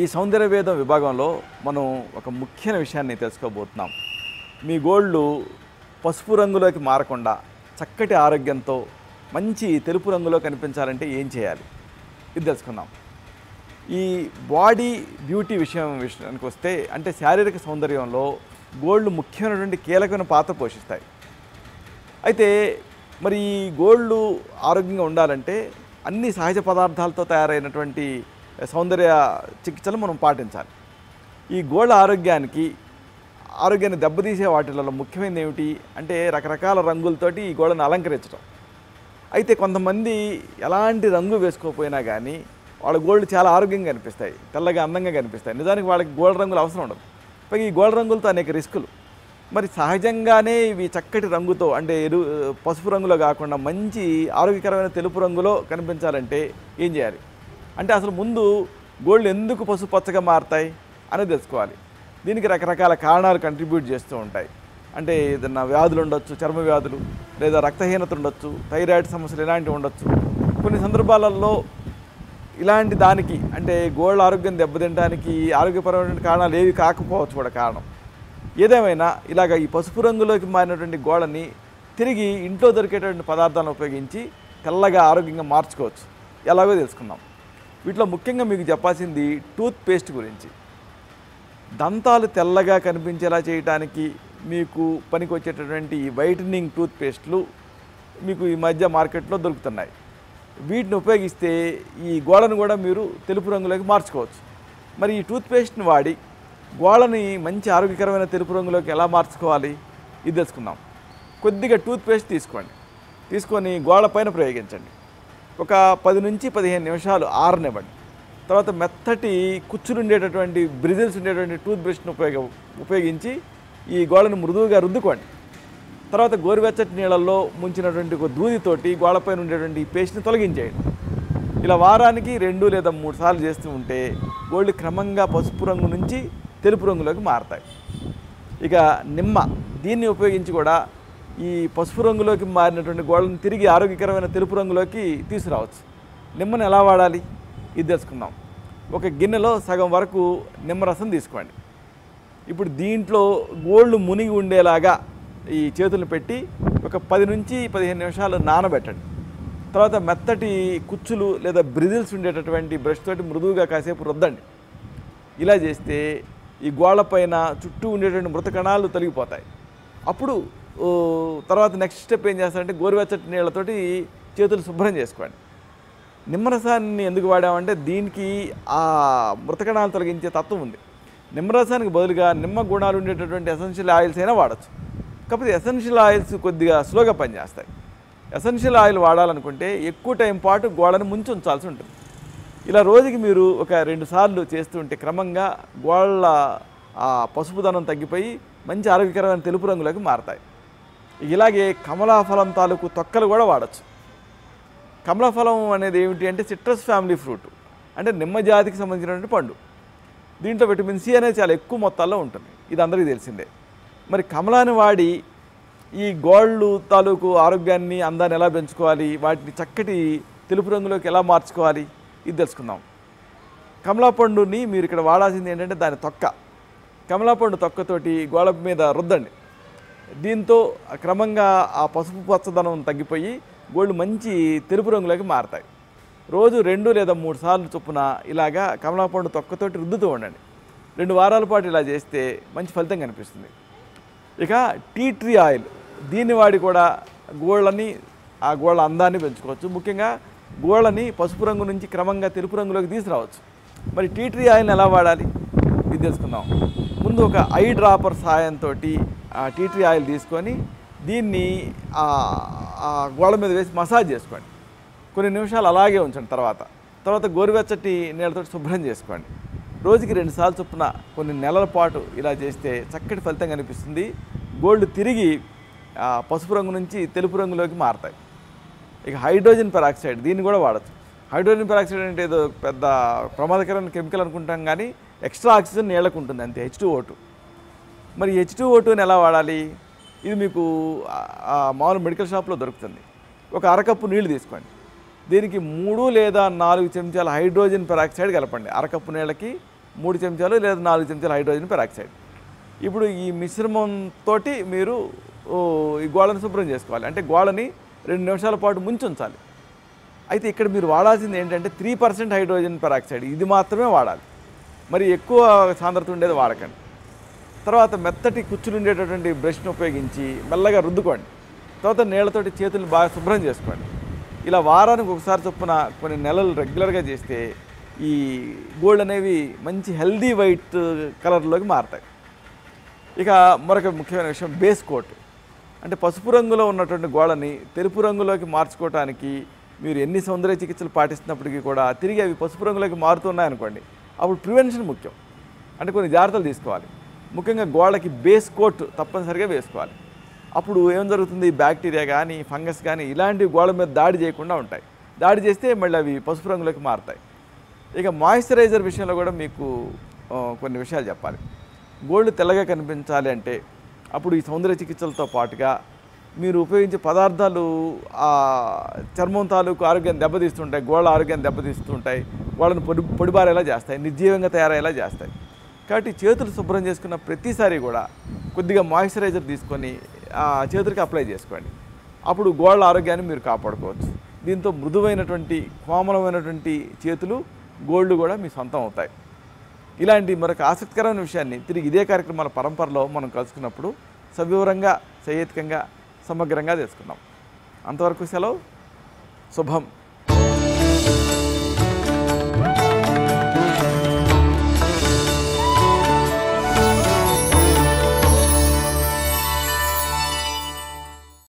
ఈ సౌందర్య వేదం విభాగంలో మనం ఒక ముఖ్యమైన విషయాన్ని తెలుసుకోబోతున్నాం. మీ గోళ్ళు పసుపు రంగులోకి మారకుండా చక్కటి ఆరోగ్యంతో మంచి తెలుపు రంగులో కనిపించాలంటే ఏం చేయాలి? ఇది తెలుసుకుందాం. ఈ బాడీ బ్యూటీ విషయం విషయానికి వస్తే అంటే శారీరక సౌందర్యంలో గోళ్ళు ముఖ్యమైనటువంటి కీలకమైన పాత్ర పోషిస్తాయి. అయితే మరి ఈ గోళ్ళు ఆరోగ్యంగా ఉండాలంటే అన్ని సహజ పదార్థాలతో తయారైనటువంటి సౌందర్య చికిత్సలు మనం పాటించాలి. ఈ గోళ్ళ ఆరోగ్యానికి ఆరోగ్యాన్ని దెబ్బతీసే వాటిలలో ముఖ్యమైనది ఏమిటి అంటే రకరకాల రంగులతోటి ఈ గోడను అలంకరించడం. అయితే కొంతమంది ఎలాంటి రంగు వేసుకోకపోయినా కానీ వాళ్ళ గోల్డ్ చాలా ఆరోగ్యంగా కనిపిస్తాయి తెల్లగా అందంగా కనిపిస్తాయి. నిజానికి వాళ్ళకి గోల్డ్ రంగులు అవసరం ఉండదు. పైగా ఈ గోల్డ్ రంగులతో అనేక రిస్కులు. మరి సహజంగానే ఇవి చక్కటి రంగుతో అంటే ఎరు పసుపు రంగులో కాకుండా మంచి ఆరోగ్యకరమైన తెలుపు రంగులో కనిపించాలంటే ఏం చేయాలి? అంటే అసలు ముందు గోల్డ్ ఎందుకు పసుపు పచ్చగా మారుతాయి అనేది తెలుసుకోవాలి. దీనికి రకరకాల కారణాలు కంట్రిబ్యూట్ చేస్తూ ఉంటాయి. అంటే ఏదన్నా వ్యాధులు ఉండొచ్చు చర్మ వ్యాధులు లేదా రక్తహీనత ఉండొచ్చు థైరాయిడ్ సమస్యలు ఇలాంటివి ఉండొచ్చు. కొన్ని సందర్భాలలో ఇలాంటి దానికి అంటే గోళ్ళ ఆరోగ్యం దెబ్బతినడానికి ఆరోగ్యపరమైన కారణాలు ఏవి కాకపోవచ్చు కూడా కారణం. ఏదేమైనా ఇలాగ ఈ పసుపు రంగులోకి మారినటువంటి గోడని తిరిగి ఇంట్లో దొరికేటువంటి పదార్థాలను ఉపయోగించి తెల్లగా ఆరోగ్యంగా మార్చుకోవచ్చు. ఎలాగో తెలుసుకుందాం. వీటిలో ముఖ్యంగా మీకు చెప్పాల్సింది టూత్పేస్ట్ గురించి. దంతాలు తెల్లగా కనిపించేలా చేయడానికి మీకు పనికి వచ్చేటటువంటి ఈ వైటనింగ్ టూత్పేస్ట్లు మీకు ఈ మధ్య మార్కెట్లో దొరుకుతున్నాయి. వీటిని ఉపయోగిస్తే ఈ గోడను కూడా మీరు తెలుపు రంగులోకి మార్చుకోవచ్చు. మరి ఈ టూత్పేస్ట్ని వాడి గోడని మంచి ఆరోగ్యకరమైన తెలుపు రంగులోకి ఎలా మార్చుకోవాలి? ఇది తెలుసుకుందాం. కొద్దిగా టూత్పేస్ట్ తీసుకోండి. తీసుకొని గోడ పైన ప్రయోగించండి. ఒక పది నుంచి పదిహేను నిమిషాలు ఆరనివ్వండి. తర్వాత మెత్తటి కుచ్చులు ఉండేటటువంటి బ్రిజిల్స్ ఉండేటువంటి టూత్ బ్రష్ను ఉపయోగ ఉపయోగించి ఈ గోడను మృదువుగా రుద్దుకోండి. తర్వాత గోరువెచ్చటి నీళ్ళల్లో ముంచినటువంటి ఒక దూదితోటి గోడపైన ఉండేటువంటి ఈ పేస్ట్ని తొలగించేయండి. ఇలా వారానికి రెండు లేదా మూడు సార్లు చేస్తూ ఉంటే గోళ్ళు క్రమంగా పసుపు రంగు నుంచి తెలుపు రంగులోకి మారతాయి. ఇక నిమ్మ దీన్ని ఉపయోగించి కూడా ఈ పసుపు రంగులోకి మారినటువంటి గోడలను తిరిగి ఆరోగ్యకరమైన తెలుపు రంగులోకి తీసుకురావచ్చు. నిమ్మను ఎలా వాడాలి? ఇది తెలుసుకుందాం. ఒక గిన్నెలో సగం వరకు నిమ్మరసం తీసుకోండి. ఇప్పుడు దీంట్లో గోళ్ళు మునిగి ఉండేలాగా ఈ చేతులు పెట్టి ఒక పది నుంచి పదిహేను నిమిషాలు నానబెట్టండి. తర్వాత మెత్తటి కుచ్చులు లేదా బ్రిజిల్స్ ఉండేటటువంటి బ్రష్ తోటి మృదువుగా కాసేపు రుద్దండి. ఇలా చేస్తే ఈ గోళ్ళ పైన చుట్టూ ఉండేటువంటి మృత కణాలు తొలగిపోతాయి. అప్పుడు తర్వాత నెక్స్ట్ స్టెప్ ఏం చేస్తారంటే గోరువెచ్చటి నీళ్ళతోటి చేతులు శుభ్రం చేసుకోండి. నిమ్మరసాన్ని ఎందుకు వాడామంటే దీనికి ఆ మృతకణాలు తొలగించే తత్వం ఉంది. నిమ్మరసానికి బదులుగా నిమ్మ గుణాలు ఉండేటటువంటి ఎసెన్షియల్ ఆయిల్స్ అయినా వాడచ్చు. కాకపోతే ఎసెన్షియల్ ఆయిల్స్ కొద్దిగా స్లోగా పనిచేస్తాయి. ఎసెన్షియల్ ఆయిల్ వాడాలనుకుంటే ఎక్కువ టైం పాటు గోడను ముంచి ఉంచాల్సి ఉంటుంది. ఇలా రోజుకి మీరు ఒక రెండు సార్లు చేస్తుంటే క్రమంగా గోళ్ళ ఆ పసుపుదనం తగ్గిపోయి మంచి ఆరోగ్యకరమైన తెలుపు రంగులోకి మారతాయి. ఇలాగే కమలాఫలం తాలూకు తొక్కలు కూడా వాడచ్చు. కమలాఫలం అనేది ఏమిటి అంటే సిట్రస్ ఫ్యామిలీ ఫ్రూట్. అంటే నిమ్మ జాతికి సంబంధించినటువంటి పండు. దీంట్లో విటమిన్ సి అనేది చాలా ఎక్కువ మొత్తాల్లో ఉంటుంది. ఇది అందరికీ తెలిసిందే. మరి కమలాన్ని వాడి ఈ గోళ్ళు తాలూకు ఆరోగ్యాన్ని అందాన్ని ఎలా పెంచుకోవాలి వాటిని చక్కటి తెలుపు రంగులోకి ఎలా మార్చుకోవాలి ఇది తెలుసుకుందాం. కమలా పండుని మీరు ఇక్కడ వాడాల్సింది ఏంటంటే దాని తొక్క. కమలా పండు తొక్కతోటి గోడ మీద రుద్దండి. దీంతో క్రమంగా ఆ పసుపు పచ్చదనం తగ్గిపోయి గోళ్ళు మంచి తెలుపు రంగులోకి మారతాయి. రోజు రెండు లేదా మూడు సార్లు చొప్పున ఇలాగా కమలాపండు తొక్కతోటి రుద్దుతూ ఉండండి. రెండు వారాల పాటు ఇలా చేస్తే మంచి ఫలితం కనిపిస్తుంది. ఇక టీ ట్రీ ఆయిల్ దీన్ని వాడి కూడా గోళ్ళని ఆ గోళ్ళ అందాన్ని పెంచుకోవచ్చు. ముఖ్యంగా గోళ్ళని పసుపు రంగు నుంచి క్రమంగా తెలుపు రంగులోకి తీసుకురావచ్చు. మరి టీ ట్రీ ఆయిల్ని ఎలా వాడాలి? ఇది తెలుసుకుందాం. ముందు ఒక ఐ డ్రాపర్ సాయంతో టీ ట్రీ ఆయిల్ తీసుకొని దీన్ని ఆ గోడ మీద వేసి మసాజ్ చేసుకోండి. కొన్ని నిమిషాలు అలాగే ఉంచండి తర్వాత. తర్వాత గోరువెచ్చటి నీళ్ళతో శుభ్రం చేసుకోండి. రోజుకి రెండుసార్లు చొప్పున కొన్ని నెలల పాటు ఇలా చేస్తే చక్కటి ఫలితం కనిపిస్తుంది. గోల్డ్ తిరిగి పసుపు రంగు నుంచి తెలుపు రంగులోకి మారతాయి. ఇక హైడ్రోజన్ పెరాక్సైడ్ దీన్ని కూడా వాడచ్చు. హైడ్రోజన్ పెరాక్సైడ్ అంటే ఏదో పెద్ద ప్రమాదకరమైన కెమికల్ అనుకుంటాం కానీ ఎక్స్ట్రా ఆక్సిజన్ నీళ్ళకు ఉంటుంది అంతే హెచ్ టూ ఓటు మరి హెచ్ టూ ఓటుని ఎలా వాడాలి? ఇది మీకు మామూలు మెడికల్ షాప్లో దొరుకుతుంది. ఒక అరకప్పు నీళ్ళు తీసుకోండి. దీనికి మూడు లేదా నాలుగు చెంచాల హైడ్రోజన్ పెరాక్సైడ్ కలపండి. అరకప్పు నీళ్ళకి మూడు చెంచాలు లేదా నాలుగు చెంచాలు హైడ్రోజన్ పెరాక్సైడ్. ఇప్పుడు ఈ మిశ్రమంతో మీరు ఈ గోడను శుభ్రం చేసుకోవాలి. అంటే గోడని రెండు నిమిషాల పాటు ముంచి ఉంచాలి. అయితే ఇక్కడ మీరు వాడాల్సింది ఏంటంటే త్రీ పర్సెంట్ హైడ్రోజన్ పెరాక్సైడ్. ఇది మాత్రమే వాడాలి. మరి ఎక్కువ సాంద్రత ఉండేది వాడకండి. తర్వాత మెత్తటి కుచ్చులు ఉండేటటువంటి బ్రష్ను ఉపయోగించి మెల్లగా రుద్దుకోండి. తర్వాత నీళ్ళతోటి చేతులు బాగా శుభ్రం చేసుకోండి. ఇలా వారానికి ఒకసారి చొప్పున కొన్ని నెలలు రెగ్యులర్గా చేస్తే ఈ గోల్డ్ అనేవి మంచి హెల్దీ వైట్ కలర్లోకి మారతాయి. ఇక మరొక ముఖ్యమైన విషయం బేస్ కోట్. అంటే పసుపు రంగులో ఉన్నటువంటి గోడని తెలుపు రంగులోకి మార్చుకోవటానికి మీరు ఎన్ని సౌందర్య చికిత్సలు పాటిస్తున్నప్పటికీ కూడా తిరిగి అవి పసుపు రంగులోకి మారుతున్నాయనుకోండి అప్పుడు ప్రివెన్షన్ ముఖ్యం. అంటే కొన్ని జాగ్రత్తలు తీసుకోవాలి. ముఖ్యంగా గోడకి బేస్ కోట్ తప్పనిసరిగా వేసుకోవాలి. అప్పుడు ఏం జరుగుతుంది? బ్యాక్టీరియా కానీ ఫంగస్ కానీ ఇలాంటివి గోడ మీద దాడి చేయకుండా ఉంటాయి. దాడి చేస్తే మళ్ళీ అవి పసుపు రంగులోకి మారుతాయి. ఇక మాయిశ్చరైజర్ విషయంలో కూడా మీకు కొన్ని విషయాలు చెప్పాలి. గోల్డ్ తెల్లగా కనిపించాలి అంటే అప్పుడు ఈ సౌందర్య చికిత్సలతో పాటుగా మీరు ఉపయోగించే పదార్థాలు ఆ చర్మం తాలూకు ఆరోగ్యాన్ని దెబ్బతీస్తుంటాయి గోళ్ళ ఆరోగ్యాన్ని దెబ్బతీస్తుంటాయి గోళ్ళను పొడి పొడిబారేలా చేస్తాయి నిర్జీవంగా తయారయ్యేలా చేస్తాయి. కాబట్టి చేతులు శుభ్రం చేసుకున్న ప్రతిసారి కూడా కొద్దిగా మాయిశ్చరైజర్ తీసుకొని చేతులకి అప్లై చేసుకోండి. అప్పుడు గోళ్ళ ఆరోగ్యాన్ని మీరు కాపాడుకోవచ్చు. దీంతో మృదువైనటువంటి కోమలమైనటువంటి చేతులు గోల్డ్ కూడా మీ సొంతం అవుతాయి. ఇలాంటి మరొక ఆసక్తికరమైన విషయాన్ని తిరిగి ఇదే కార్యక్రమాల పరంపరలో మనం కలుసుకున్నప్పుడు సవివరంగా సహేతుకంగా సమగ్రంగా తెలుసుకున్నాం అంతవరకు సెలవు. శుభం.